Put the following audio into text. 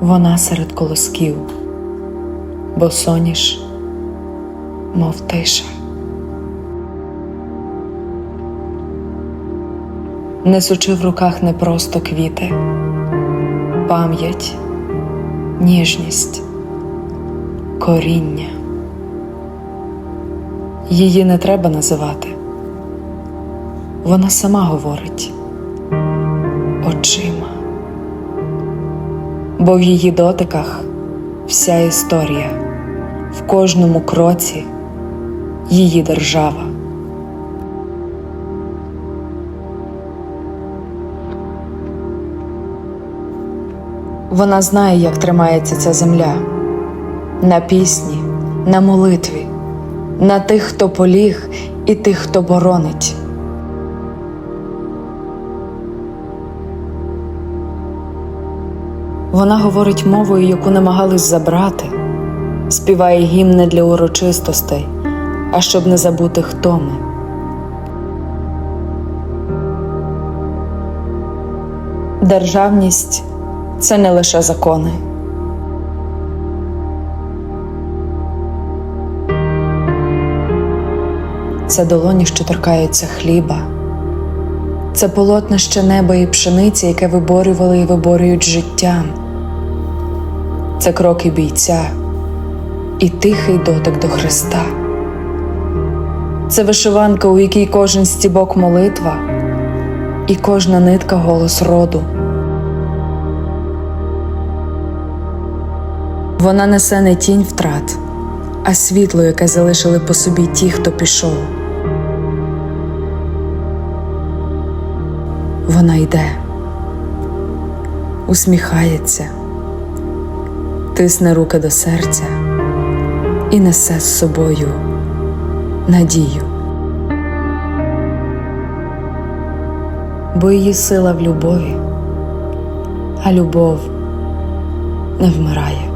Вона серед колосків, бо соніш, мов тиша. Несучи в руках не просто квіти, пам'ять, ніжність, коріння. Її не треба називати. Вона сама говорить очима, бо в її дотиках вся історія, в кожному кроці її держава. Вона знає, як тримається ця земля на пісні, на молитві, на тих, хто поліг, і тих, хто боронить. Вона говорить мовою, яку намагались забрати, співає гімн не для урочистостей, а щоб не забути, хто ми. Державність це не лише закони. Це долоні, що торкаються хліба, це полотнище неба і пшениці, яке виборювали і виборюють життям. Це кроки бійця і тихий дотик до Христа. Це вишиванка, у якій кожен стібок молитва і кожна нитка голос роду. Вона несе не тінь втрат, а світло, яке залишили по собі ті, хто пішов. Вона йде, усміхається, тисне руки до серця і несе з собою надію. Бо її сила в любові, а любов не вмирає.